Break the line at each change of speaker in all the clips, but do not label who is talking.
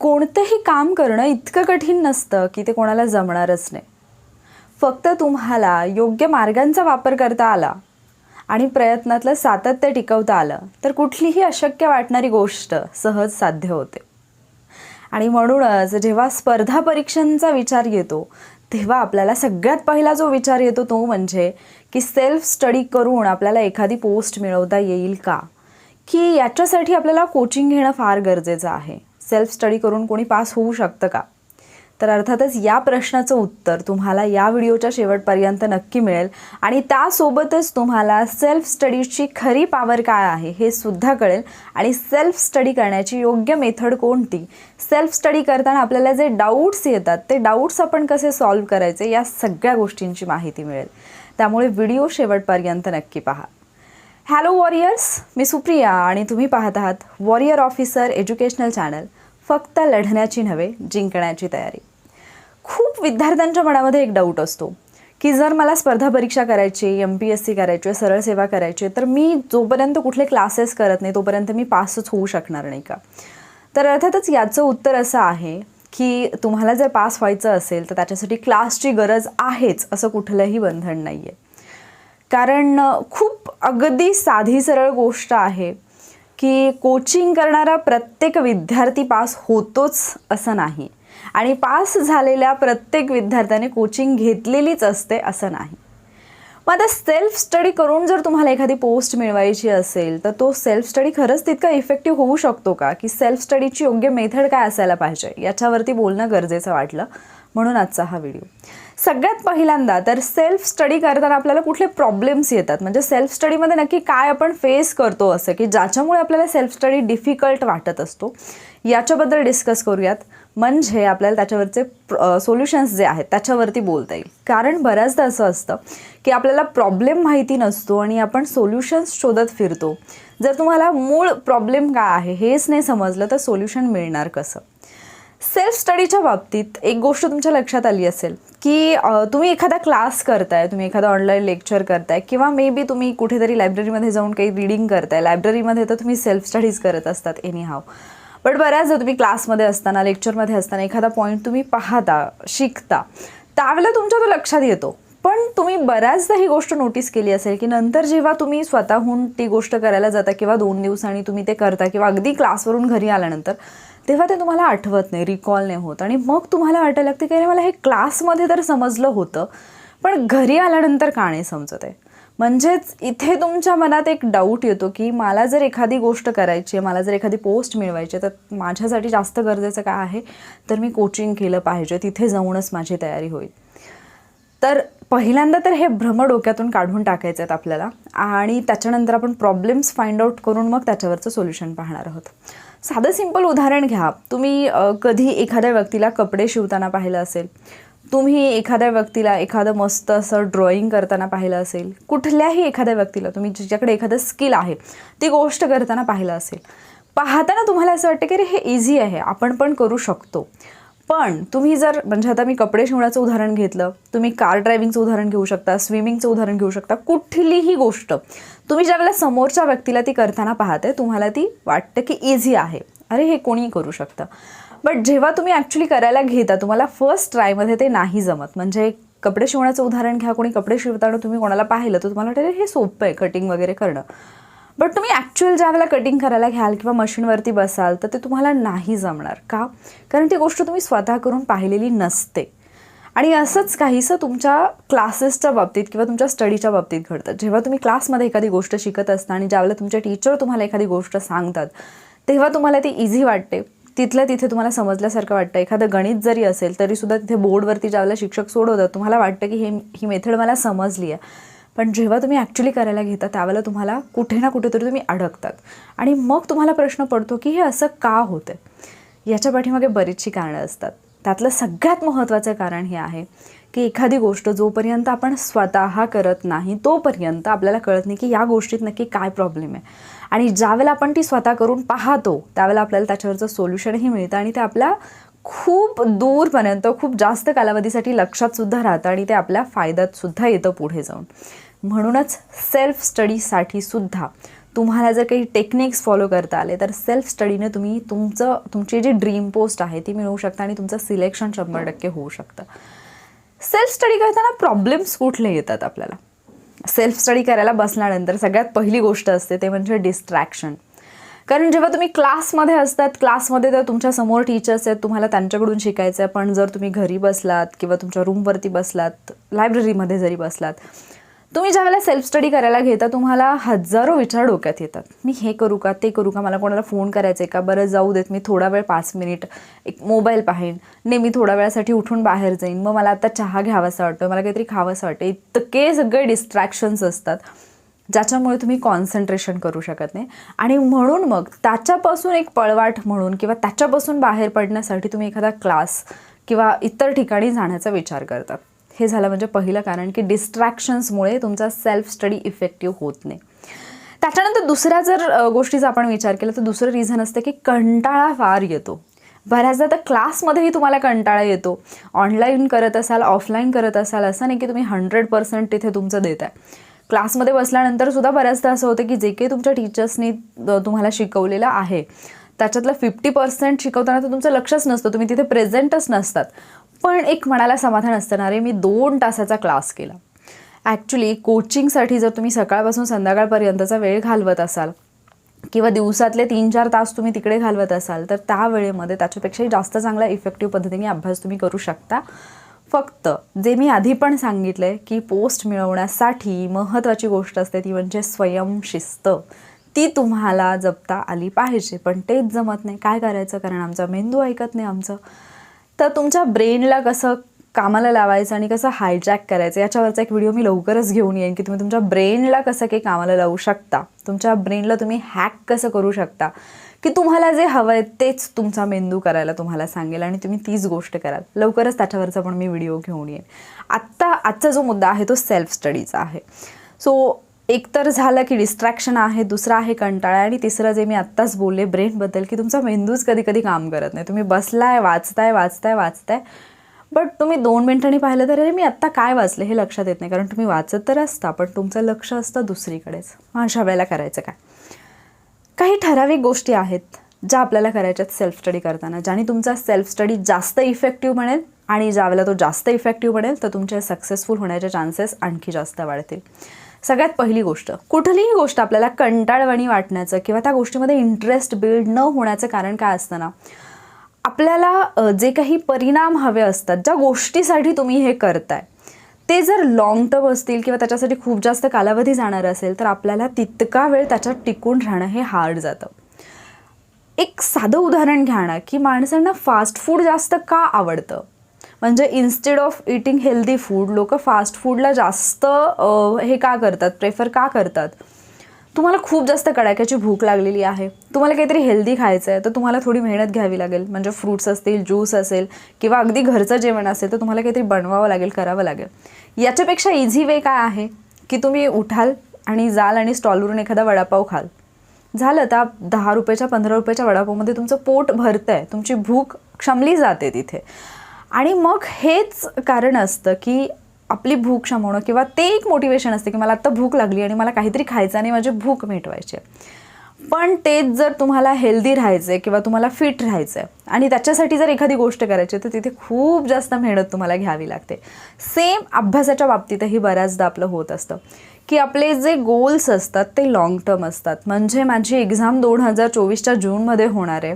कोणतंही काम करणं इतकं कठीण नसतं की ते कोणाला जमणारच नाही. फक्त तुम्हाला योग्य मार्गांचा वापर करता आला आणि प्रयत्नातलं सातत्य टिकवता आलं तर कुठलीही अशक्य वाटणारी गोष्ट सहज साध्य होते. आणि म्हणूनच जेव्हा स्पर्धा परीक्षांचा विचार येतो तेव्हा आपल्याला सगळ्यात पहिला जो विचार येतो तो म्हणजे की सेल्फ स्टडी करून आपल्याला एखादी पोस्ट मिळवता येईल का? की याच्यासाठी आपल्याला कोचिंग घेणं फार गरजेचं आहे. सेल्फ स्टडी करून कोणी पास होऊ शकतं का? तर अर्थातच या प्रश्नाचं उत्तर तुम्हाला या व्हिडिओच्या शेवटपर्यंत नक्की मिळेल. आणि त्यासोबतच तुम्हाला सेल्फ स्टडीची खरी पॉवर काय आहे हे सुद्धा कळेल. आणि सेल्फ स्टडी करण्याची योग्य मेथड कोणती? सेल्फ स्टडी करताना आपल्याला जे डाऊट्स येतात ते डाऊट्स आपण कसे सॉल्व्ह करायचे या सगळ्या गोष्टींची माहिती मिळेल. त्यामुळे व्हिडिओ शेवटपर्यंत नक्की पहा. हॅलो वॉरियर्स मी सुप्रिया आणि तुम्ही पाहत आहात वॉरियर ऑफिसर एज्युकेशनल चॅनल फक्त लढण्याची नव्हे जिंकण्याची तयारी. खूप विद्यार्थ्यांच्या मनामध्ये एक डाऊट असतो की जर मला स्पर्धा परीक्षा करायची एम पी एस सी करायची सरळ सेवा करायची तर मी जोपर्यंत कुठले क्लासेस करत नाही तोपर्यंत मी पासच होऊ शकणार नाही का? तर अर्थातच याचं उत्तर असं आहे की तुम्हाला जर पास व्हायचं असेल तर त्याच्यासाठी क्लासची गरज आहेच असं कुठलंही बंधन नाही आहे कारण खूप अगदी साधी सरळ गोष्ट आहे की कोचिंग करणारा प्रत्येक विद्यार्थी पास होतोच असं नाही. आणि पास झालेल्या प्रत्येक विद्यार्थ्याने कोचिंग घेतलेलीच असते असं नाही. मग आता सेल्फ स्टडी करून जर तुम्हाला एखादी पोस्ट मिळवायची असेल तर तो सेल्फ स्टडी खरंच तितका इफेक्टिव्ह होऊ शकतो का? की सेल्फ स्टडीची योग्य मेथड काय असायला पाहिजे? याच्यावरती बोलणं गरजेचं वाटलं. म्हणून आजचा हा व्हिडिओ सगळ्यात पहिल्यांदा तर सेल्फ स्टडी करताना आपल्याला कुठले प्रॉब्लेम्स येतात. म्हणजे सेल्फ स्टडीमध्ये नक्की काय आपण फेस करतो असं की ज्याच्यामुळे आपल्याला सेल्फ स्टडी डिफिकल्ट वाटत असतो. याच्याबद्दल डिस्कस करूयात. म्हणजे आपल्याला त्याच्यावरचे सोल्युशन्स जे आहेत त्याच्यावरती बोलता येईल. कारण बऱ्याचदा असं असतं की आपल्याला प्रॉब्लेम माहिती नसतो आणि आपण सोल्युशन्स शोधत फिरतो. जर तुम्हाला मूळ प्रॉब्लेम काय आहे हेच नाही समजलं तर सोल्युशन मिळणार कसं? सेल्फ स्टडीच्या बाबतीत एक गोष्ट तुमच्या लक्षात आली असेल की तुम्ही एखादा क्लास करताय तुम्ही एखादा ऑनलाईन लेक्चर करताय किंवा मे बी तुम्ही कुठेतरी लायब्ररीमध्ये जाऊन काही रिडिंग करताय. लायब्ररीमध्ये तर तुम्ही सेल्फ स्टडीज करत असतात एनी हाव बट बऱ्याचदा तुम्ही क्लासमध्ये असताना लेक्चरमध्ये असताना एखादा पॉईंट तुम्ही पाहता शिकता त्यावेळेला तुमच्या तो लक्षात येतो. पण तुम्ही बऱ्याचदा ही गोष्ट नोटीस केली असेल की नंतर जेव्हा तुम्ही स्वतःहून ती गोष्ट करायला जाता किंवा दोन दिवसांनी तुम्ही ते करता किंवा अगदी क्लासवरून घरी आल्यानंतर तेव्हा ते तुम्हाला आठवत नाही रिकॉल नाही होत. आणि मग तुम्हाला वाटायला लागते की अरे मला हे क्लासमध्ये तर समजलं होतं पण घरी आल्यानंतर का नाही समजत आहे? म्हणजेच इथे तुमच्या मनात एक डाऊट येतो की मला जर एखादी गोष्ट करायची आहे मला जर एखादी पोस्ट मिळवायची आहे तर माझ्यासाठी जास्त गरजेचं काय आहे? तर मी कोचिंग केलं पाहिजे तिथे जाऊनच माझी तयारी होईल. तर पहिल्यांदा तर हे भ्रम डोक्यातून काढून टाकायचे आहेत आपल्याला आणि त्याच्यानंतर आपण प्रॉब्लेम्स फाइंड आउट करून मग त्याच्यावरचं सोल्युशन पाहणार आहोत. साधं सिंपल उदाहरण घ्या. तुम्ही कधी एखाद्या व्यक्तीला कपडे शिवताना पाहिलं असेल तुम्ही एखाद्या व्यक्तीला एखादं मस्त असं ड्रॉइंग करताना पाहिलं असेल कुठल्याही एखाद्या व्यक्तीला तुम्ही जिच्याकडे एखादं स्किल आहे ती गोष्ट करताना पाहिलं असेल पाहताना तुम्हाला असं वाटतं की अरे हे इझी आहे आपण पण करू शकतो. पण तुम्ही जर म्हणजे आता मी कपडे शिवण्याचं उदाहरण घेतलं तुम्ही कार ड्रायव्हिंगचं उदाहरण घेऊ शकता स्विमिंगचं उदाहरण घेऊ शकता कुठलीही गोष्ट तुम्ही ज्यावेळेला समोरच्या व्यक्तीला ती करताना पाहते तुम्हाला ती वाटतं की इझी आहे. अरे हे कोणीही करू शकतं. बट जेव्हा तुम्ही ॲक्च्युली करायला घेता तुम्हाला फर्स्ट ट्रायमध्ये ते नाही जमत. म्हणजे कपडे शिवण्याचं उदाहरण घ्या कोणी कपडे शिवताना तुम्ही कोणाला पाहिलं तर तुम्हाला वाटेल हे सोपं आहे कटिंग वगैरे करणं. बट तुम्ही ॲक्च्युअल ज्या वेळेला कटिंग करायला घ्याल किंवा मशीनवरती बसाल तर ते तुम्हाला नाही जमणार. का? कारण ती गोष्ट तुम्ही स्वतः करून पाहिलेली नसते. आणि असंच काहीसं तुमच्या क्लासेसच्या बाबतीत किंवा तुमच्या स्टडीच्या बाबतीत घडतं. जेव्हा तुम्ही क्लासमध्ये एखादी गोष्ट शिकत असता आणि ज्यावेळेला तुमचे टीचर तुम्हाला एखादी गोष्ट सांगतात तेव्हा तुम्हाला ती इझी वाटते. तिथल्या तिथे तुम्हाला समजल्यासारखं वाटतं. एखादं गणित जरी असेल तरीसुद्धा तिथे बोर्डवरती ज्यावेळेला शिक्षक सोडवतात तुम्हाला वाटतं की हे ही मेथड मला समजली आहे पण जेव्हा तुम्ही ॲक्च्युली करायला घेता त्यावेळेला तुम्हाला कुठे ना कुठेतरी तुम्ही अडकतात. आणि मग तुम्हाला प्रश्न पडतो की हे असं का होतं याच्या पाठीमागे बरीचशी कारणं असतात. त्यातलं सगळ्यात महत्त्वाचं कारण हे आहे की एखादी गोष्ट जोपर्यंत आपण स्वतः करत नाही तोपर्यंत आपल्याला कळत नाही की या गोष्टीत नक्की काय प्रॉब्लेम आहे. आणि ज्यावेळेला आपण ती स्वतः करून पाहतो त्यावेळेला आपल्याला त्याच्यावरचं सोल्युशनही मिळतं आणि ते आपल्या खूप दूरपर्यंत खूप जास्त कालावधीसाठी लक्षातसुद्धा राहतं आणि ते आपल्या फायद्यातसुद्धा येतं पुढे जाऊन. म्हणूनच सेल्फ स्टडीसाठी सुद्धा तुम्हाला जर काही टेक्निक्स फॉलो करता आले तर सेल्फ स्टडीने तुम्ही तुमचं तुमची जी ड्रीम पोस्ट आहे ती मिळवू शकता आणि तुमचं सिलेक्शन शंभर टक्के होऊ शकतं. सेल्फ स्टडी करताना प्रॉब्लेम्स कुठले येतात आपल्याला? सेल्फ स्टडी करायला बसल्यानंतर सगळ्यात पहिली गोष्ट असते ते म्हणजे डिस्ट्रॅक्शन कारण जेव्हा तुम्ही क्लासमध्ये असतात क्लासमध्ये तर तुमच्यासमोर टीचर्स आहेत तुम्हाला त्यांच्याकडून शिकायचं आहे पण जर तुम्ही घरी बसलात किंवा तुमच्या रूमवरती बसलात लायब्ररीमध्ये जरी बसलात तुम्ही ज्यावेळेला सेल्फ स्टडी करायला घेता तुम्हाला हजारो विचार डोक्यात येतात. मी हे करू का ते करू का मला कोणाला फोन करायचं आहे का? बरं जाऊ देत मी थोडा वेळ पाच मिनिट एक मोबाईल पाहीन. ने मी थोड्या वेळासाठी उठून बाहेर जाईन. मग मला आता चहा घ्यावासा वाटतो मला काहीतरी खावंसं वाटतं इतके सगळे डिस्ट्रॅक्शन्स असतात ज्याच्यामुळे तुम्ही कॉन्सन्ट्रेशन करू शकत नाही. आणि म्हणून मग त्याच्यापासून एक पळवाट म्हणून किंवा त्याच्यापासून बाहेर पडण्यासाठी तुम्ही एखादा क्लास किंवा इतर ठिकाणी जाण्याचा विचार करता. हे झालं म्हणजे पहिलं कारण की डिस्ट्रॅक्शन्समुळे तुमचा सेल्फ स्टडी इफेक्टिव्ह होत नाही. त्याच्यानंतर दुसऱ्या जर गोष्टीचा आपण विचार केला तर दुसरं रिझन असतं की कंटाळा फार येतो. बऱ्याचदा तर क्लासमध्येही तुम्हाला कंटाळा येतो. ऑनलाईन करत असाल ऑफलाईन करत असाल असं नाही की तुम्ही हंड्रेड पर्सेंट तिथे तुमचं देत आहे क्लासमध्ये बसल्यानंतर सुद्धा बऱ्याचदा असं होतं की जे काही तुमच्या टीचर्सनी तुम्हाला शिकवलेलं आहे त्याच्यातलं फिफ्टी पर्सेंट शिकवताना तर तुमचं लक्षच नसतं. तुम्ही तिथे प्रेझेंटच नसतात. पण एक मनाला समाधान असतं ना रे मी दोन तासाचा क्लास केला. ॲक्च्युली कोचिंगसाठी जर तुम्ही सकाळपासून संध्याकाळपर्यंतचा वेळ घालवत असाल किंवा दिवसातले तीन चार तास तुम्ही तिकडे घालवत असाल तर त्या वेळेमध्ये त्याच्यापेक्षाही जास्त चांगला इफेक्टिव्ह पद्धतीने अभ्यास तुम्ही करू शकता. फक्त जे मी आधी पण सांगितलं आहे की पोस्ट मिळवण्यासाठी महत्त्वाची गोष्ट असते ती म्हणजे स्वयंशिस्त ती तुम्हाला जपता आली पाहिजे पण तेच जमत नाही. काय करायचं? कारण आमचा मेंदू ऐकत नाही आमचं. तर तुमच्या ब्रेनला कसं कामाला लावायचं आणि कसं हायजॅक करायचं याच्यावरचा एक व्हिडिओ मी लवकरच घेऊन येईन की तुम्ही तुमच्या ब्रेनला कसं काही कामाला लावू शकता तुमच्या ब्रेनला तुम्ही हॅक कसं करू शकता की तुम्हाला जे हवं आहे तेच तुमचा मेंदू करायला तुम्हाला सांगेल आणि तुम्ही तीच गोष्ट कराल. लवकरच त्याच्यावरचा पण मी व्हिडिओ घेऊन येईन. आत्ता आजचा जो मुद्दा आहे तो सेल्फ स्टडीचा आहे. सो एक तर झालं की डिस्ट्रॅक्शन आहे दुसरं आहे कंटाळा आणि तिसरं जे मी आत्ताच बोलले ब्रेनबद्दल की तुमचा मेंदूच कधी कधी काम करत नाही. तुम्ही बसलाय वाचताय वाचताय वाचताय. बट तुम्ही दोन मिनिटांनी पाहिलं तर अरे मी आत्ता काय वाचलं? हे लक्षात येत नाही. कारण तुम्ही वाचत तर असता पण तुमचं लक्ष असतं दुसरीकडेच. मग अशा वेळेला करायचं काय? काही ठराविक गोष्टी आहेत ज्या आपल्याला करायच्यात सेल्फ स्टडी करताना. ज्याने तुमचा सेल्फ स्टडी जास्त इफेक्टिव्ह बनेल आणि ज्यावेळेला तो जास्त इफेक्टिव्ह बनेल तर तुमचे सक्सेसफुल होण्याचे चान्सेस आणखी जास्त वाढतील. सगळ्यात पहिली गोष्ट कुठलीही गोष्ट आपल्याला कंटाळवाणी वाटण्याचं किंवा त्या गोष्टीमध्ये इंटरेस्ट बिल्ड न होण्याचं कारण काय असतं ना आपल्याला जे काही परिणाम हवे असतात ज्या गोष्टीसाठी तुम्ही हे करताय ते जर लाँग टर्म असतील किंवा त्याच्यासाठी खूप जास्त कालावधी जाणार असेल तर आपल्याला तितका वेळ त्याच्यात टिकून राहणं हे हार्ड जातं. एक साधं उदाहरण घ्या ना की माणसांना फास्ट फूड जास्त का आवडतं? म्हणजे instead of eating healthy food लोक फास्ट फूडला जास्त हे का करतात? प्रेफर का करतात? तुम्हाला खूप जास्त कडाक्याची भूक लागलेली आहे. तुम्हाला काहीतरी हेल्दी खायचं आहे तर तुम्हाला थोडी मेहनत घ्यावी लागेल. म्हणजे फ्रूट्स असतील ज्यूस असेल किंवा अगदी घरचं जेवण असेल तर तुम्हाला काहीतरी बनवावं लागेल करावं लागेल. याच्यापेक्षा इझी वे काय आहे? की तुम्ही उठाल आणि जाल आणि स्टॉलवरून एखादा वडापाव खाल. झालं त्या दहा रुपयाच्या पंधरा रुपयाच्या वडापावमध्ये तुमचं पोट भरतं आहे तुमची भूक क्षमली जाते तिथे. आणि मग हेच कारण असतं की आपली भूक शमवणं किंवा ते एक मोटिवेशन असते की मला आत्ता भूक लागली आणि मला काहीतरी खायचं आणि माझी भूक मिटवायची आहे. पण तेच जर तुम्हाला हेल्दी राहायचं आहे किंवा तुम्हाला फिट राहायचं आहे आणि त्याच्यासाठी जर एखादी गोष्ट करायची आहे, तर तिथे खूप जास्त मेहनत तुम्हाला घ्यावी लागते. सेम अभ्यासाच्या बाबतीतही बऱ्याचदा आपलं होत असतं. की आपले जे गोल्स असतात ते लाँग टर्म असतात. म्हणजे माझी एक्झाम दोन हजार चोवीसच्या जूनमध्ये होणार आहे.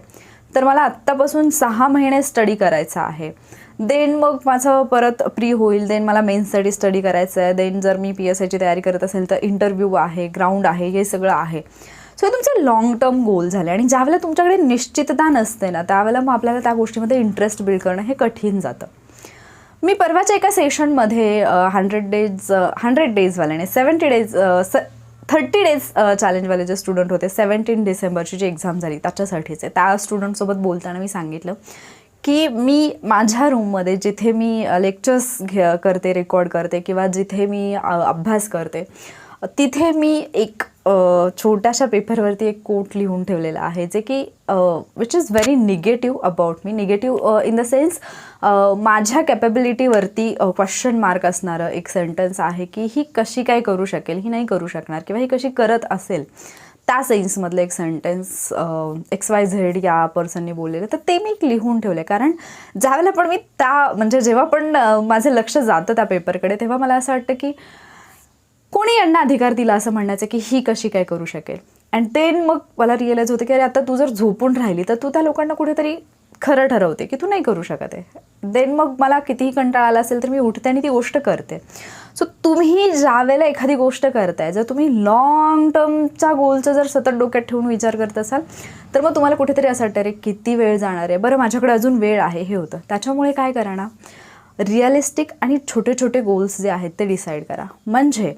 तर मला आत्तापासून सहा महिने स्टडी करायचा आहे. देन मग माझं परत प्री होईल. देन मला मेन्ससाठी स्टडी करायचं आहे. देन जर मी पी एस आयची तयारी करत असेल तर इंटरव्ह्यू आहे ग्राउंड आहे हे सगळं आहे. सो हे तुमचे लाँग टर्म गोल झाले. आणि ज्यावेळेला तुमच्याकडे निश्चितता नसते ना त्यावेळेला मग आपल्याला त्या गोष्टीमध्ये इंटरेस्ट बिल्ड करणं हे कठीण जातं. मी परवाच्या एका सेशनमध्ये हंड्रेड डेज हंड्रेड डेजवाल्याने सेवन्टी डेज स थर्टी डेज चॅलेंजवाले जे स्टुडंट होते सेवन्टीन डिसेंबरची जी एक्झाम झाली त्याच्यासाठीच. आहे त्या स्टुडंटसोबत बोलताना मी सांगितलं की मी माझ्या रूममध्ये जिथे मी लेक्चर्स घे करते रेकॉर्ड करते किंवा जिथे मी अभ्यास करते तिथे मी एक छोट्याशा पेपरवरती एक कोट लिहून ठेवलेला आहे जे की which is very negative about me negative in the sense माझ्या कॅपेबिलिटीवरती क्वेश्चन मार्क असणारं एक सेंटेन्स आहे की ही कशी काय करू शकेल ही नाही करू शकणार किंवा ही कशी करत असेल. त्या सेन्समधलं एक सेंटेन्स एक्स वाय झेड या पर्सनने बोललेलं तर ते मी लिहून ठेवले कारण ज्यावेळेला पण मी त्या म्हणजे जेव्हा पण माझं लक्ष जातं त्या पेपरकडे तेव्हा मला असं वाटतं की कोणी यांना अधिकार दिला असं म्हणण्याचं की ही कशी काय करू शकेल? अँड देन मग मला रिअलाईज होते की अरे आता तू जर झोपून राहिली तर तू त्या लोकांना कुठेतरी खरं ठरवते की तू नाही करू शकत आहे. देन मग मला कितीही कंटाळा आला असेल तर मी उठते आणि ती गोष्ट करते. सो तुम्ही ज्या वेळेला एखादी गोष्ट करताय जर तुम्ही लॉंग टर्मच्या गोलचं जर सतत डोक्यात ठेवून विचार करत असाल तर मग तुम्हाला कुठेतरी असं वाटतं रे किती वेळ जाणार आहे? बरं माझ्याकडे अजून वेळ आहे हे होतं. त्याच्यामुळे काय करा ना रिअलिस्टिक आणि छोटे छोटे गोल्स जे आहेत ते डिसाईड करा. म्हणजे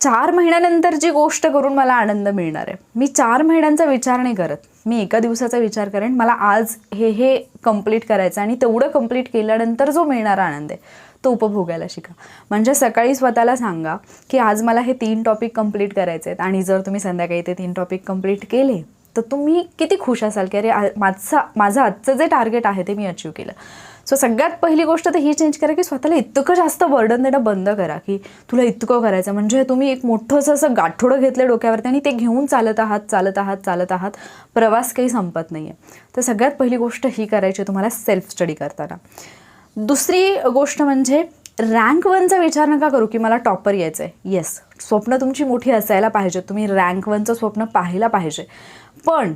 चार महिन्यानंतर जी गोष्ट करून मला आनंद मिळणार आहे मी चार महिन्यांचा विचार नाही करत. मी एका दिवसाचा विचार करेन मला आज हे हे कंप्लीट करायचं आणि तेवढं कंप्लीट केल्यानंतर जो मिळणारा आनंद आहे तो उपभोगायला शिका. म्हणजे सकाळी स्वतःला सांगा की आज मला हे तीन टॉपिक कंप्लीट करायचे आहेत आणि जर तुम्ही संध्याकाळी ते तीन टॉपिक कंप्लीट केले तर तुम्ही किती खुश असाल की अरे माझा माझं आजचं जे टार्गेट आहे ते मी अचीव केलं. सो सगळ्यात पहिली गोष्ट तर ही चेंज करा की स्वतःला इतकं जास्त बर्डन देणं बंद करा की तुला इतकं करायचं म्हणजे तुम्ही एक मोठंसं असं गाठोडं घेतलं डोक्यावरती आणि ते घेऊन चालत आहात चालत आहात चालत आहात. प्रवास काही संपत नाही आहे तर सगळ्यात पहिली गोष्ट ही करायची आहे तुम्हाला सेल्फ स्टडी करताना. दुसरी गोष्ट म्हणजे रँक वनचा विचार नका करू की मला टॉपर यायचं आहे येस स्वप्न तुमची मोठी असायला पाहिजे. तुम्ही रँक वनचं स्वप्न पाहायला पाहिजे. पण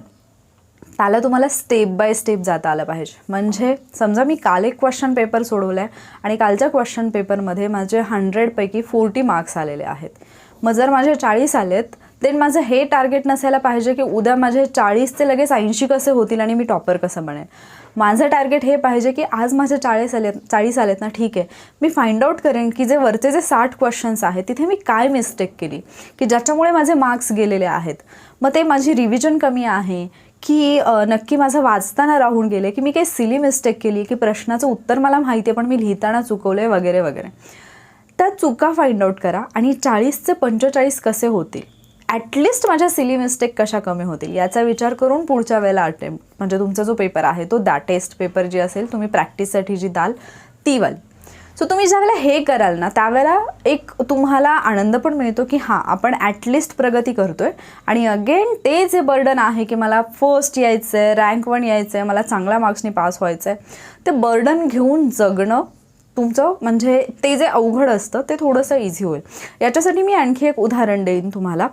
त्याला तुम्हाला स्टेप बाय स्टेप जाता आलं पाहिजे. म्हणजे समजा मी काल एक क्वेश्चन पेपर सोडवला आहे आणि कालच्या क्वेश्चन पेपरमध्ये माझे हंड्रेडपैकी फोर्टी मार्क्स आलेले आहेत. मग जर माझे चाळीस आलेत देन माझं हे टार्गेट नसायला पाहिजे की उद्या माझे चाळीस ते लगेच ऐंशी कसे होतील आणि मी टॉपर कसं बनेन? माझं टार्गेट हे पाहिजे की आज माझे चाळीस आले चाळीस आलेत ना ठीक आहे. मी फाइंड आउट करेन की जे वरचे जे साठ क्वेश्चन्स आहेत तिथे मी काय मिस्टेक केली? की ज्याच्यामुळे माझे मार्क्स गेलेले आहेत? मग ते माझी रिव्हिजन कमी आहे? की नक्की माझं वाचताना राहून गेले की मी काही सिली मिस्टेक केली की प्रश्नाचं उत्तर मला माहिती आहे पण मी लिहिताना चुकवलं आहे वगैरे वगैरे. त्या चुका फाइंड आउट करा आणि चाळीसचे पंचेचाळीस कसे होतील? ॲटलिस्ट माझ्या सिली मिस्टेक कशा कमी होतील? याचा विचार करून पुढच्या वेळेला अटेम्प्ट म्हणजे तुमचा जो पेपर आहे तो द्या टेस्ट पेपर जी असेल तुम्ही प्रॅक्टिससाठी जी द्याल ती वाल. सो तुम्ही ज्यावेळेला हे कराल ना त्यावेळेला एक तुम्हाला आनंद पण मिळतो की हां आपण ॲटलिस्ट प्रगती करतो आहे आणि अगेन ते जे बर्डन आहे की मला फर्स्ट यायचं आहे रँक वन यायचं आहे मला चांगल्या मार्क्सनी पास व्हायचं आहे ते बर्डन घेऊन जगणं तुमचं म्हणजे ते जे अवघड असतं ते थोडंसं इझी होईल. याच्यासाठी मी आणखी एक उदाहरण देईन तुम्हाला.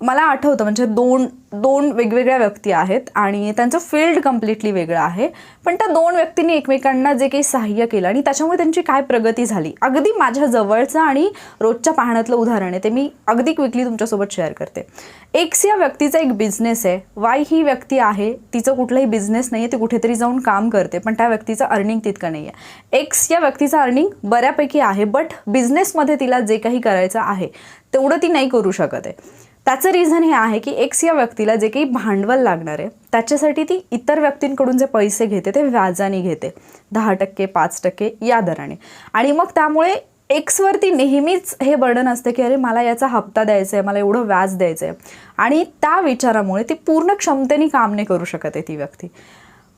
मला आठवतं म्हणजे दोन दोन वेगवेगळ्या व्यक्ती आहेत आणि त्यांचं फील्ड कम्प्लिटली वेगळं आहे. पण त्या दोन व्यक्तींनी एकमेकांना जे काही सहाय्य केलं आणि त्याच्यामुळे त्यांची काय प्रगती झाली? अगदी माझ्या जवळचं आणि रोजच्या पाहण्यातलं उदाहरण आहे ते मी अगदी क्विकली तुमच्यासोबत शेअर करते. एक्स या व्यक्तीचा एक बिझनेस आहे. वाय ही व्यक्ती आहे तिचं कुठलाही बिझनेस नाही आहे ती कुठेतरी जाऊन काम करते पण त्या व्यक्तीचं अर्निंग तितकं नाही आहे एक्स या व्यक्तीचं अर्निंग बऱ्यापैकी आहे बट बिझनेसमध्ये तिला जे काही करायचं आहे तेवढं ती नाही करू शकत आहे. त्याचं रिझन हे आहे की एक्स या व्यक्तीला जे काही भांडवल लागणार आहे त्याच्यासाठी ती इतर व्यक्तींकडून जे पैसे घेते ते व्याजाने घेते. दहा टक्के पाच टक्के या दराने. आणि मग त्यामुळे एक्सवरती नेहमीच हे बर्डन असतं की अरे मला याचा हप्ता द्यायचा आहे मला एवढं व्याज द्यायचं आहे. आणि त्या विचारामुळे ती पूर्ण क्षमतेने काम नाही करू शकत आहे ती व्यक्ती.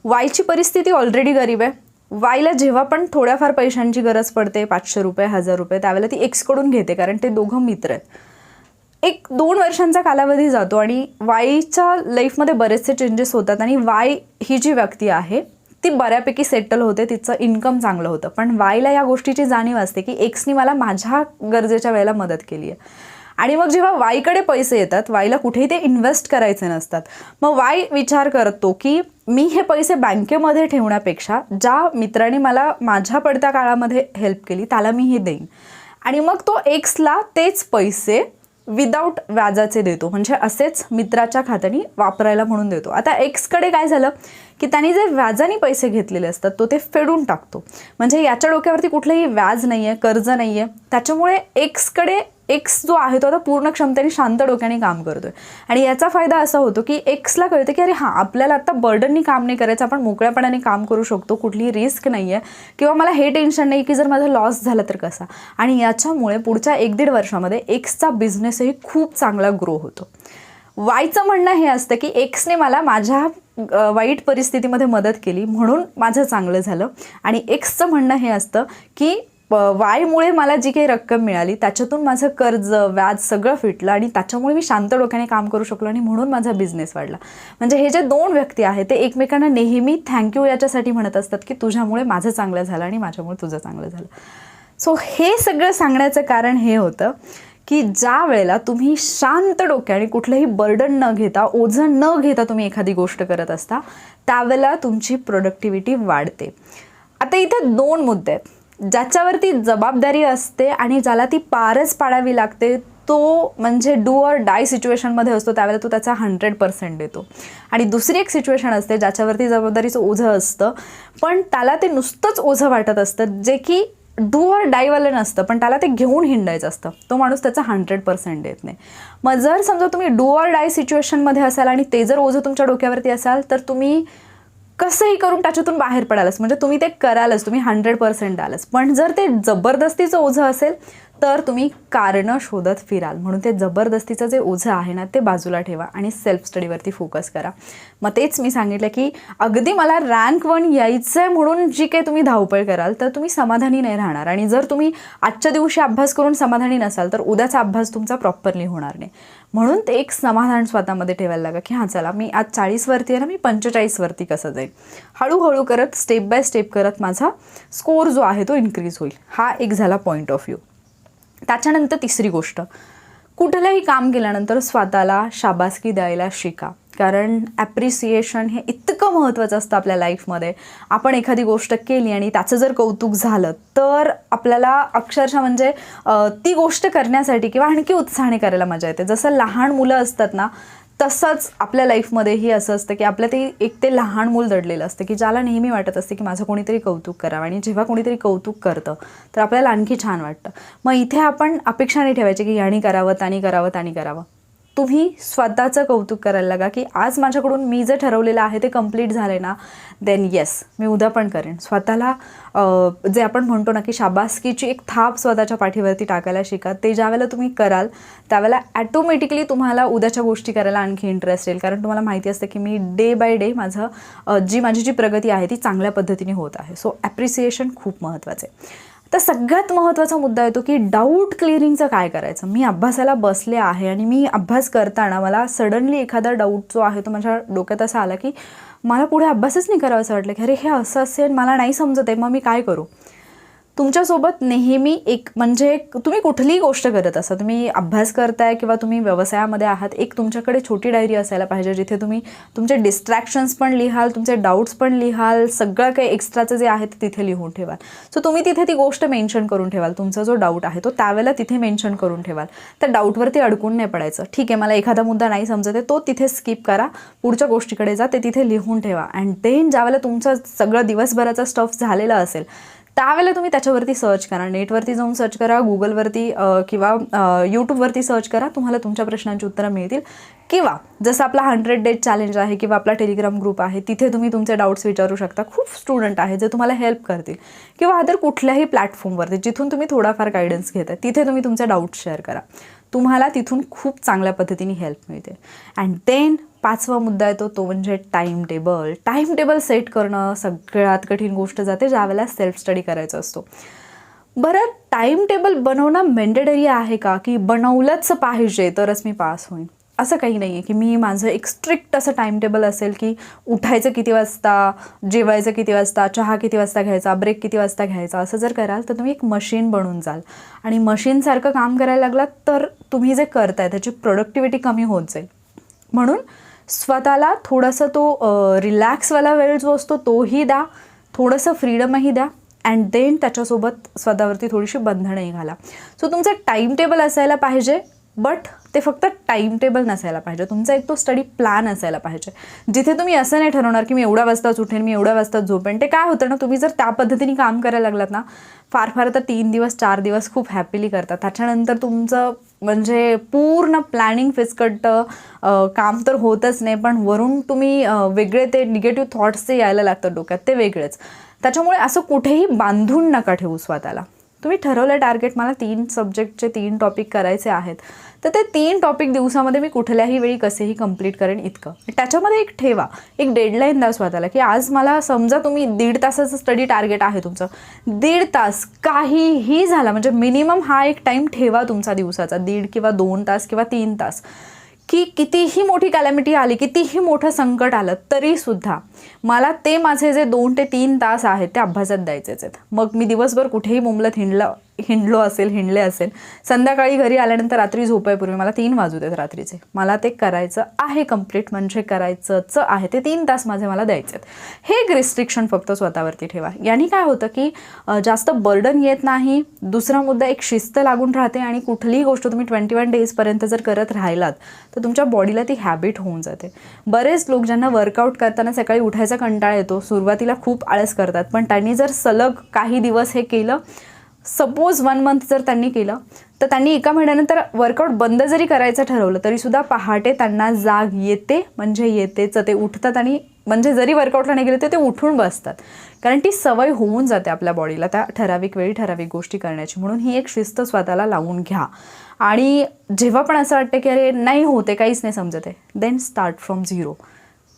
वायची परिस्थिती ऑलरेडी गरीब आहे. वायला जेव्हा पण थोड्याफार पैशांची गरज पडते पाचशे रुपये हजार रुपये त्यावेळेला ती एक्सकडून घेते कारण ते दोघं मित्र आहेत. एक दोन वर्षांचा कालावधी जातो आणि वाईच्या लाईफमध्ये बरेचसे चेंजेस होतात आणि वाय ही जी व्यक्ती आहे ती बऱ्यापैकी सेटल होते तिचं इन्कम चांगलं होतं. पण वायला या गोष्टीची जाणीव असते की एक्सनी मला माझ्या गरजेच्या वेळेला मदत केली आहे. आणि मग जेव्हा वाईकडे पैसे येतात वाईला कुठेही ते इन्व्हेस्ट करायचे नसतात. मग वाय विचार करतो की मी हे पैसे बँकेमध्ये ठेवण्यापेक्षा ज्या मित्राने मला माझ्या पडत्या काळामध्ये हेल्प केली त्याला मी हे देईन. आणि मग तो एक्सला तेच पैसे विदाऊट व्याजाचे देतो. म्हणजे असेच मित्राच्या खात्याने वापरायला म्हणून देतो. आता एक्सकडे काय झालं? की त्यांनी जे व्याजाने पैसे घेतलेले असतात तो ते फेडून टाकतो. म्हणजे याच्या डोक्यावरती कुठलंही व्याज नाही आहे कर्ज नाही आहे त्याच्यामुळे एक्सकडे एक्स जो आहे तो आता पूर्ण क्षमतेने शांत डोक्याने काम करतोय. आणि याचा फायदा असा होतो की एक्सला कळतं की अरे हां आपल्याला आता बर्डननी काम नाही करायचं आपण मोकळ्यापणाने काम करू शकतो कुठलीही रिस्क नाही आहे किंवा मला हे टेन्शन नाही की जर माझा लॉस झाला तर कसा. आणि याच्यामुळे पुढच्या एक दीड वर्षामध्ये एक्सचा बिझनेसही खूप चांगला ग्रो होतो. वायचं म्हणणं हे असतं की एक्सने मला माझ्या वाईट परिस्थितीमध्ये मदत केली म्हणून माझं चांगलं झालं. आणि एक्सचं म्हणणं हे असतं की वायमुळे मला जी काही रक्कम मिळाली त्याच्यातून माझं कर्ज व्याज सगळं फिटलं आणि त्याच्यामुळे मी शांत डोक्याने काम करू शकलो आणि म्हणून माझा बिझनेस वाढला. म्हणजे हे जे दोन व्यक्ती आहेत ते एकमेकांना नेहमी थँक्यू याच्यासाठी म्हणत असतात की तुझ्यामुळे माझं चांगलं झालं आणि माझ्यामुळे तुझं चांगलं झालं. सो हे सगळं सांगण्याचं कारण हे होतं की ज्या वेळेला तुम्ही शांत डोक्याने कुठलंही बर्डन न घेता ओझं न घेता तुम्ही एखादी गोष्ट करत असता त्यावेळेला तुमची प्रोडक्टिव्हिटी वाढते. आता इथे दोन मुद्दे आहेत. ज्याच्यावरती जबाबदारी असते आणि ज्याला ती पारच पाडावी लागते तो म्हणजे डू ऑर डाय सिच्युएशनमध्ये असतो त्यावेळेला तो त्याचा हंड्रेड पर्सेंट देतो. आणि दुसरी एक सिच्युएशन असते ज्याच्यावरती जबाबदारीचं ओझं असतं पण त्याला ते नुसतंच ओझं वाटत असतं जे की डू ऑर डायवालं नसतं पण त्याला ते घेऊन हिंडायचं असतं. तो माणूस त्याचा हंड्रेड पर्सेंट देत नाही. मग जर समजा तुम्ही डू ऑर डाय सिच्युएशनमध्ये असाल आणि ते जर ओझं तुमच्या डोक्यावरती असाल तर तुम्ही कसंही करून त्याच्यातून बाहेर पडालच म्हणजे तुम्ही ते करालच तुम्ही हंड्रेड पर्सेंट द्यालच पण जर ते जबरदस्तीचं ओझं असेल तर तुम्ही कारणं शोधत फिराल. म्हणून ते जबरदस्तीचं जे ओझं आहे ना ते बाजूला ठेवा आणि सेल्फ स्टडीवरती फोकस करा. मग तेच मी सांगितलं की अगदी मला रँक वन यायचं आहे म्हणून जी काही तुम्ही धावपळ कराल तर तुम्ही समाधानी नाही राहणार. आणि जर तुम्ही आजच्या दिवशी अभ्यास करून समाधानी नसाल तर उद्याचा अभ्यास तुमचा प्रॉपरली होणार नाही. म्हणून ते एक समाधान स्वतःमध्ये ठेवायला लागा की हां चला मी आज चाळीसवरती आहे ना मी पंचेचाळीसवरती कसं जाईल? हळूहळू करत स्टेप बाय स्टेप करत माझा स्कोर जो आहे तो इन्क्रीज होईल. हा एक झाला पॉईंट ऑफ व्ह्यू त्याच्यानंतर तिसरी गोष्ट कुठलंही काम केल्यानंतर स्वतःला शाबासकी द्यायला शिका. कारण ॲप्रिसिएशन हे इतकं महत्त्वाचं असतं आपल्या लाईफमध्ये आपण एखादी गोष्ट केली आणि त्याचं जर कौतुक झालं तर आपल्याला अक्षरशः म्हणजे ती गोष्ट करण्यासाठी किंवा आणखी उत्साहाने करायला मजा येते. जसं लहान मुलं असतात ना तसंच आपल्या लाईफमध्येही असं असतं की आपलं ते एक ते लहान मूल दडलेलं असतं की ज्याला नेहमी वाटत असते की माझं कोणीतरी कौतुक करावं आणि जेव्हा कोणीतरी कौतुक करतं तर आपल्याला आणखी छान वाटतं. मग इथे आपण अपेक्षा नाही ठेवायची की याने करावं त्याने करावं त्याने करावं. तुम्ही स्वतःचं कौतुक करायला लागा की आज माझ्याकडून मी जे ठरवलेलं आहे ते कंप्लीट झाले ना देन येस मी उद्या पण करेन. स्वतःला जे आपण म्हणतो ना की शाबासकीची एक थाप स्वतःच्या पाठीवरती टाकायला शिका ते ज्यावेळेला तुम्ही कराल त्यावेळेला ॲटोमॅटिकली तुम्हाला उद्याच्या गोष्टी करायला आणखी इंटरेस्ट येईल. कारण तुम्हाला माहिती असतं की मी डे बाय डे माझं जी माझी जी प्रगती आहे ती चांगल्या पद्धतीने होत आहे. सो ॲप्रिसिएशन खूप महत्त्वाचं आहे. तर सगळ्यात महत्त्वाचा मुद्दा येतो की डाऊट क्लिअरिंगचं काय करायचं? मी अभ्यासाला बसले आहे आणि मी अभ्यास करताना मला सडनली एखादा डाऊट जो आहे तो माझ्या डोक्यात असा आला की मला पुढे अभ्यासच नाही करावं असं वाटलं की अरे हे असं असेल मला नाही समजत आहे मग मी काय करू? तुमच्यासोबत नेहमी एक म्हणजे तुम्ही कुठलीही गोष्ट करत असा तुम्ही अभ्यास करताय किंवा तुम्ही व्यवसायामध्ये आहात एक तुमच्याकडे छोटी डायरी असायला पाहिजे जिथे तुम्ही तुमचे डिस्ट्रॅक्शन्स पण लिहाल तुमचे डाऊट्स पण लिहाल सगळं काही एक्स्ट्राचं जे आहे ते तिथे लिहून ठेवाल. सो तुम्ही तिथे ती गोष्ट मेन्शन करून ठेवाल तुमचा जो डाऊट आहे तो त्यावेळेला तिथे मेन्शन करून ठेवाल. त्या डाऊटवरती अडकून नाही पडायचं. ठीक आहे मला एखादा मुद्दा नाही समजत आहे तो तिथे स्किप करा पुढच्या गोष्टीकडे जा ते तिथे लिहून ठेवा. अँड देन ज्यावेळेला तुमचं सगळं दिवसभराचा स्टफ झालेला असेल त्यावेळेला तुम्ही त्याच्यावरती सर्च करा. नेटवरती जाऊन सर्च करा गुगलवरती किंवा यूट्यूबवरती सर्च करा. तुम्हाला तुमच्या प्रश्नांची उत्तरं मिळतील. किंवा जसं आपला हंड्रेड डेज चॅलेंज आहे किंवा आपला टेलिग्राम ग्रुप आहे तिथे तुम्ही तुमचे डाऊट्स विचारू शकता. खूप स्टुडंट आहे जे तुम्हाला हेल्प करतील. किंवा अदर कुठल्याही प्लॅटफॉर्मवरती जिथून तुम्ही थोडाफार गायडन्स घेताय तिथे तुम्ही तुमचे डाऊट्स शेअर करा. तुम्हाला तिथून खूप चांगल्या पद्धतीने हेल्प मिळते. अँड देन पाचवा मुद्दा येतो तो म्हणजे time table time table set करणं सगळ्यात कठीण गोष्ट जाते ज्यावेळेला सेल्फ स्टडी करायचा असतो. बरं टाईम टेबल बनवणं मेंडेटरी आहे का? की बनवलंच पाहिजे तरच मी पास होईन? असं काही नाही आहे की मी माझं एक स्ट्रिक्ट असं टाईम टेबल असेल की उठायचं किती वाजता जेवायचं किती वाजता चहा किती वाजता घ्यायचा ब्रेक किती वाजता घ्यायचा असं जर कराल तर तुम्ही एक मशीन बनून जाल. आणि मशीनसारखं काम करायला लागलात तर तुम्ही जे करताय त्याची प्रोडक्टिव्हिटी कमी होत जाईल. म्हणून स्वतःला थोडासा तो रिलॅक्सवाला वेळ जो असतो तोही द्या. थोडंसं फ्रीडमही द्या. अँड देन त्याच्यासोबत स्वतःवरती थोडीशी बंधनंही घाला. सो तुमचं टाईम टेबल असायला पाहिजे बट ते फक्त टाईम टेबल नसायला पाहिजे. तुमचा एक तो स्टडी प्लॅन असायला पाहिजे. जिथे तुम्ही असं नाही ठरवणार की मी एवढ्या वाजताच उठेन मी एवढ्या वाजताच झोपेन. ते काय होतं ना तुम्ही जर त्या पद्धतीने काम करायला लागलात ना फार फार तर तीन दिवस चार दिवस खूप हॅपीली करतात. त्याच्यानंतर तुमचं म्हणजे पूर्ण प्लॅनिंग फिसकट काम तर होतच नाही पण वरून तुम्ही वेगळे ते निगेटिव्ह थॉट्स जे यायला लागतात डोक्यात ते वेगळेच. त्याच्यामुळे असं कुठेही बांधून नका ठेवू स्वतःला. तुम्ही ठरवलं टार्गेट मला तीन सब्जेक्टचे तीन टॉपिक करायचे आहेत. तर ते तीन टॉपिक दिवसामध्ये मी कुठल्याही वेळी कसेही कंप्लीट करेन इतकं. त्याच्यामध्ये एक ठेवा. एक डेडलाईन द्या स्वतःला की आज मला समजा तुम्ही दीड तासाचं स्टडी टार्गेट आहे तुमचं. दीड तास काहीही झाला म्हणजे मिनिमम हा एक टाईम ठेवा तुमचा दिवसाचा. दीड किंवा दोन तास किंवा तीन तास. की कितीही मोठी कॅलॅमिटी आली कितीही मोठं संकट आलं तरीसुद्धा मला ते माझे जे दोन ते तीन तास आहेत ते अभ्यासात द्यायचेच आहेत. मग मी दिवसभर कुठेही मुंबलत हिंडलं हिंडलो असेल हिंडले असेल. संध्याकाळी घरी आल्यानंतर रात्री झोपायपूर्वी मला तीन वाजू देत रात्रीचे. मला ते करायचं आहे कंप्लीट म्हणजे करायचंच आहे. ते तीन तास माझे मला द्यायचे आहेत. हे एक रिस्ट्रिक्शन फक्त स्वतःवरती ठेवा. यांनी काय होतं की जास्त बर्डन येत नाही. दुसरा मुद्दा एक शिस्त लागून राहते आणि कुठलीही गोष्ट तुम्ही ट्वेंटी वन डेजपर्यंत जर करत राहिलात तर तुमच्या बॉडीला ती हॅबिट होऊन जाते. बरेच लोक ज्यांना वर्कआउट करताना सकाळी उठायचा कंटाळा येतो सुरुवातीला खूप आळस करतात पण त्यांनी जर सलग काही दिवस हे केलं सपोज वन मंथ जर त्यांनी केलं तर त्यांनी एका महिन्यानंतर वर्कआउट बंद जरी करायचं ठरवलं तरीसुद्धा पहाटे त्यांना जाग येते म्हणजे येतेच. ते उठतात आणि म्हणजे जरी वर्कआउटला नाही गेले तर ते उठून बसतात. कारण ती सवय होऊन जाते आपल्या बॉडीला त्या ठराविक वेळी ठराविक गोष्टी करण्याची. म्हणून ही एक शिस्त स्वतःला लावून घ्या. आणि जेव्हा पण असं वाटतं की अरे नाही होते काहीच नाही समजत आहे देन स्टार्ट फ्रॉम झिरो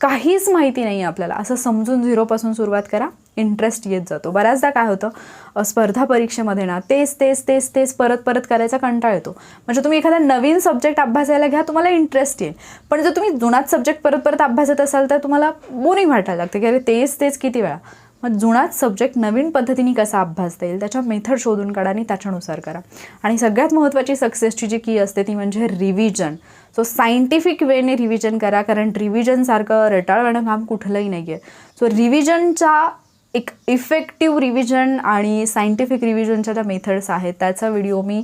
काहीच माहिती नाही आहे आपल्याला. असं समजून झिरोपासून सुरुवात करा. इंटरेस्ट येत जातो. बऱ्याचदा काय होतं स्पर्धा परीक्षेमध्ये ना तेच तेच तेच तेच परत परत करायचा कंटाळ येतो. म्हणजे तुम्ही एखादा नवीन सब्जेक्ट अभ्यासायला घ्या तुम्हाला इंटरेस्ट येईल. पण जर तुम्ही जुनाच सब्जेक्ट परत परत अभ्यासत असाल तर तुम्हाला बोरिंग वाटायला लागते की अरे तेच तेच किती वेळा. मग जुनाच सब्जेक्ट नवीन पद्धतीने कसा अभ्यासता येईल त्याच्या मेथड शोधून काढा आणि त्याच्यानुसार करा. आणि सगळ्यात महत्त्वाची सक्सेसची जी की असते ती म्हणजे रिव्हिजन सो सायंटिफिक वेने रिव्हिजन करा कारण रिव्हिजनसारखं रटाळवाणं काम कुठलंही नाही आहे सो रिव्हिजनच्या एक इफेक्टिव्ह रिव्हिजन आणि सायंटिफिक रिव्हिजनच्या ज्या मेथड्स आहेत त्याचा व्हिडिओ मी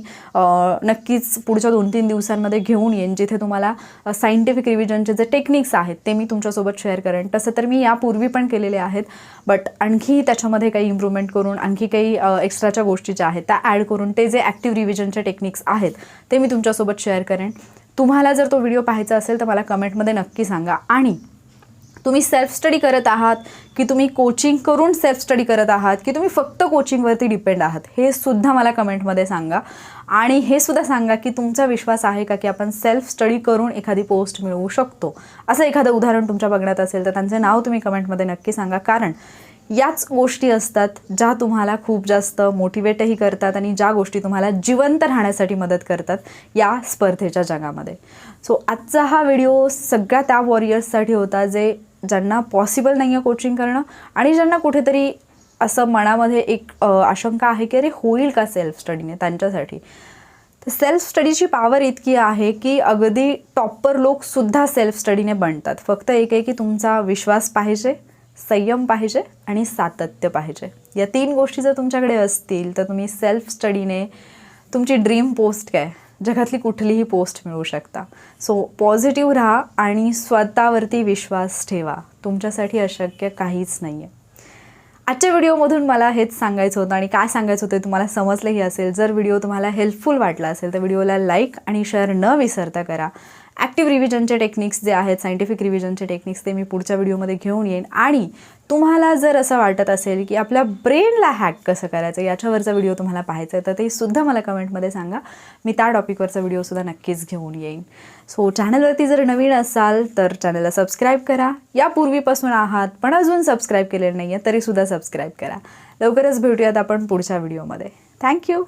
नक्कीच पुढच्या दोन तीन दिवसांमध्ये घेऊन येईन जिथे तुम्हाला सायंटिफिक रिव्हिजनचे जे टेक्निक्स आहेत ते मी तुमच्यासोबत शेअर करेन. तसं तर मी यापूर्वी पण केलेले आहेत बट आणखी त्याच्यामध्ये काही इम्प्रूव्हमेंट करून आणखी काही एक्स्ट्राच्या गोष्टी ज्या आहेत त्या ॲड करून ते जे ॲक्टिव्ह रिव्हिजनचे टेक्निक्स आहेत ते मी तुमच्यासोबत शेअर करेन. तुम्हाला जर तो व्हिडिओ पाहायचा असेल तर मला कमेंटमध्ये नक्की सांगा. आणि तुम्ही सेल्फ स्टडी करत आहात की तुम्ही कोचिंग करून सेल्फ स्टडी करत आहात की तुम्ही फक्त कोचिंगवरती डिपेंड आहात हे सुद्धा मला कमेंटमध्ये सांगा. आणि हे सुद्धा सांगा की तुमचा विश्वास आहे का की आपण सेल्फ स्टडी करून एखादी पोस्ट मिळवू शकतो? असं एखादं उदाहरण तुमच्या बघण्यात असेल तर त्यांचे नाव तुम्ही कमेंटमध्ये नक्की सांगा. कारण याच गोष्टी असतात ज्या तुम्हाला खूप जास्त मोटिवेटही करतात आणि ज्या गोष्टी तुम्हाला जिवंत राहण्यासाठी मदत करतात या स्पर्धेच्या जगामध्ये. सो आजचा हा व्हिडिओ सगळ्या त्या वॉरियर्ससाठी होता जे ज्यांना पॉसिबल नाही आहे कोचिंग करणं आणि ज्यांना कुठेतरी असं मनामध्ये एक आशंका आहे की अरे होईल का सेल्फ स्टडीने त्यांच्यासाठी? तर सेल्फ स्टडीची पॉवर इतकी आहे की अगदी टॉपर लोकसुद्धा सेल्फ स्टडीने बनतात. फक्त एक आहे की तुमचा विश्वास पाहिजे संयम पाहिजे आणि सातत्य पाहिजे. या तीन गोष्टी जर तुमच्याकडे असतील तर तुम्ही सेल्फ स्टडीने तुमची ड्रीम पोस्ट काय? जगातली कुठलीही पोस्ट मिळू शकता. सो पॉझिटिव्ह राहा आणि स्वतःवरती विश्वास ठेवा. तुमच्यासाठी अशक्य काहीच नाही आहे आजच्या व्हिडिओमधून मला हेच सांगायचं होतं आणि काय सांगायचं होतं तुम्हाला समजलंही असेल. जर व्हिडिओ तुम्हाला हेल्पफुल वाटला असेल तर व्हिडिओला लाईक आणि शेअर न विसरता करा. ॲक्टिव्ह रिव्हिजनचे टेक्निक्स जे आहेत सायंटिफिक रिव्हिजनचे टेक्निक्स ते मी पुढच्या व्हिडिओमध्ये घेऊन येईन. आणि तुम्हाला जर असं वाटत असेल की आपल्या ब्रेनला हॅक कसं करायचं याच्यावरचा व्हिडिओ तुम्हाला पाहायचा आहे तर ते सुद्धा मला कमेंटमध्ये सांगा. मी त्या टॉपिकवरचा व्हिडिओसुद्धा नक्कीच घेऊन येईन. सो चॅनलवरती जर नवीन असाल तर चॅनलला सबस्क्राईब करा. यापूर्वीपासून आहात पण अजून सबस्क्राईब केलेलं नाही आहे तरीसुद्धा सबस्क्राईब करा. लवकरच भेटूयात आपण पुढच्या व्हिडिओमध्ये. थँक्यू